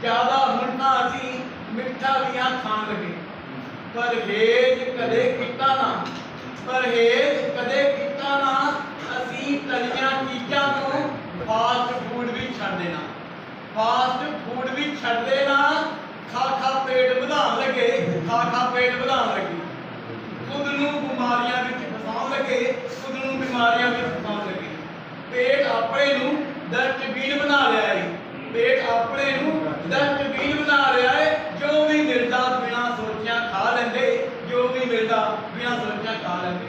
ਜ਼ਿਆਦਾ ਹੁਣ ਤਾਂ ਅਸੀਂ ਮਿੱਠਾ ਵੀ ਖਾਣ ਲੱਗੇ। ਪਰਹੇਜ਼ ਕਦੇ ਕੀਤਾ ਨਾ। ਪਰਹੇਜ਼ ਕਦੇ ਕੀਤਾ ਨਾ, ਅਸੀਂ ਤਲੀਆਂ ਚੀਜ਼ਾਂ ਤੋਂ ਫਾਸਟ ਫੂਡ ਵੀ ਛੱਡ ਦੇਣਾ ਫਾਸਟ ਫੂਡ ਵੀ ਛੱਡ ਦੇਣਾ ਖਾ ਖਾ ਪੇਟ ਵਧਾਉਣ ਲੱਗੇ ਖਾ ਖਾ ਪੇਟ ਵਧਾਉਣ ਲੱਗੇ। ਖੁਦ ਨੂੰ ਬਿਮਾਰੀਆਂ ਵਿੱਚ ਫਸਾਉਣ ਲੱਗੇ, ਖੁਦ ਨੂੰ ਬਿਮਾਰੀਆਂ ਵਿੱਚ ਫਸਾਉਣ ਲੱਗੇ। ਪੇਟ ਆਪਣੇ ਨੂੰ ਡਸਟਬਿਨ ਬਣਾ ਲਿਆ ਹੈ ਪੇਟ ਆਪਣੇ ਨੂੰ ਡਸਟਬਿਨ ਬਣਾ ਲਿਆ ਹੈ ਜੋ ਵੀ ਮਿਲਦਾ ਬਿਨਾ ਸੋਚਿਆ ਖਾ ਲੈਂਦੇ ਜੋ ਵੀ ਮਿਲਦਾ ਬਿਨਾ ਸੋਚਿਆ ਖਾ ਲੈਂਦੇ।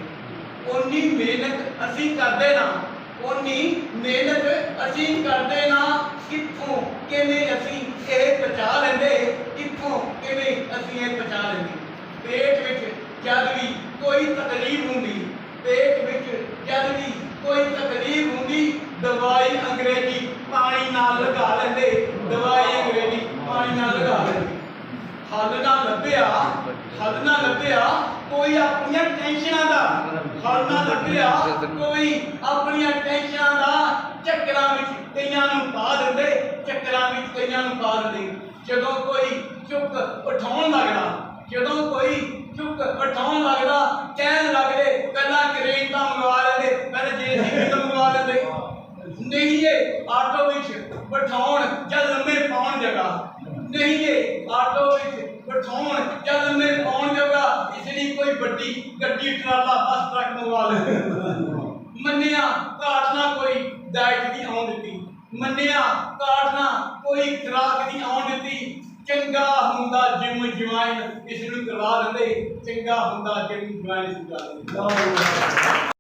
ਉਨੀ ਮਿਹਨਤ ਅਸੀਂ ਕਰਦੇ ਨਾ ਉਨੀ ਮਿਹਨਤ ਅਸੀਂ ਕਰਦੇ ਨਾ, ਕਿੱਥੋਂ ਕਿਵੇਂ ਅਸੀਂ ਇਹ ਬਚਾ ਲੈਂਦੇ, ਕਿੱਥੋਂ ਕਿਵੇਂ ਅਸੀਂ ਇਹ ਬਚਾ ਲੈਂਦੇ। ਪੇਟ ਵਿੱਚ ਜਦ ਵੀ ਕੋਈ ਤਕਲੀਫ ਹੁੰਦੀ, ਪੇਟ ਵਿੱਚ ਜਦ ਵੀ ਕੋਈ ਤਕਲੀਫ ਹੁੰਦੀ, ਦਵਾਈ ਅੰਗਰੇਜ਼ੀ ਪਾਣੀ ਨਾਲ ਲਗਾ ਲੈਂਦੇ, ਦਵਾਈ ਅੰਗਰੇਜ਼ੀ ਪਾਣੀ ਨਾਲ ਲਗਾ ਲੈਂਦੇ। ਹੱਲ ਨਾ ਲੱਭਿਆ ਹੱਲ ਨਾ ਲੱਭਿਆ, ਕੋਈ ਆਪਣੀਆਂ ਟੈਨਸ਼ਨਾਂ ਦਾ ਹੱਲ ਨਾ ਲੱਭਿਆ, ਕੋਈ ਆਪਣੀਆਂ ਟੈਨਸ਼ਨਾਂ ਦਾ ਚੱਕਰਾਂ ਵਿੱਚ ਕਈਆਂ ਨੂੰ ਪਾ ਦਿੰਦੇ, ਚੱਕਰਾਂ ਵਿੱਚ ਕਈਆਂ ਨੂੰ ਪਾ ਦਿੰਦੇ। ਜਦੋਂ ਕੋਈ ਚੁੱਕ ਉਠਾਉਣ ਲੱਗਦਾ, ਜਦੋਂ ਕੋਈ ਚੁੱਕ ਉਠਾਉਣ ਲੱਗਦਾ, ਕਹਿਣ ਲੱਗਦੇ, ਪਹਿਲਾਂ ਕਰੇਨ ਤਾਂ ਮੰਗਵਾ ਲੈਂਦੇ, ਪਹਿਲਾਂ ਜੇਸੀਬੀ ਤਾਂ ਮੰਗਵਾ ਲੈਂਦੇ। ਨਹੀਂ ਇਹ ਆਟੋ ਵਿੱਚ ਬਿਠਾਉਣ ਜਦ ਲੰਮੇ ਪਾਉਣ ਜਗ੍ਹਾ। ਨਹੀਂ ਇਹ ਆਟੋ ਵਿੱਚ ਬਿਠਾਉਣ ਜਦ ਲੰਮੇ ਪਾਉਣ ਜਗ੍ਹਾ ਇਸ ਲਈ ਕੋਈ ਵੱਡੀ ਗੱਡੀ ਟਰਾਲਾ ਬੱਸ ਟਰੱਕ ਮੰਗਵਾ ਲੈਂਦੇ ਮੰਨਿਆ ਕਾਟਨਾ ਕੋਈ ਡਾਈਟ ਦੀ ਆਉਣ ਦਿੱਤੀ। ਮੰਨਿਆ ਕਾਟਨਾ ਕੋਈ ਖੁਰਾਕ ਦੀ ਆਉਣ ਦਿੱਤੀ। ਚੰਗਾ ਹੁੰਦਾ ਜਿਮ ਜੁਆਇਨ, ਇਸ ਨੂੰ ਕਰਵਾ ਦਿੰਦੇ। ਚੰਗਾ ਹੁੰਦਾ ਜਿਮ ਜੁਆਇਨ ਇਸ ਨੂੰ ਕਰਵਾ ਦਿੰਦੇ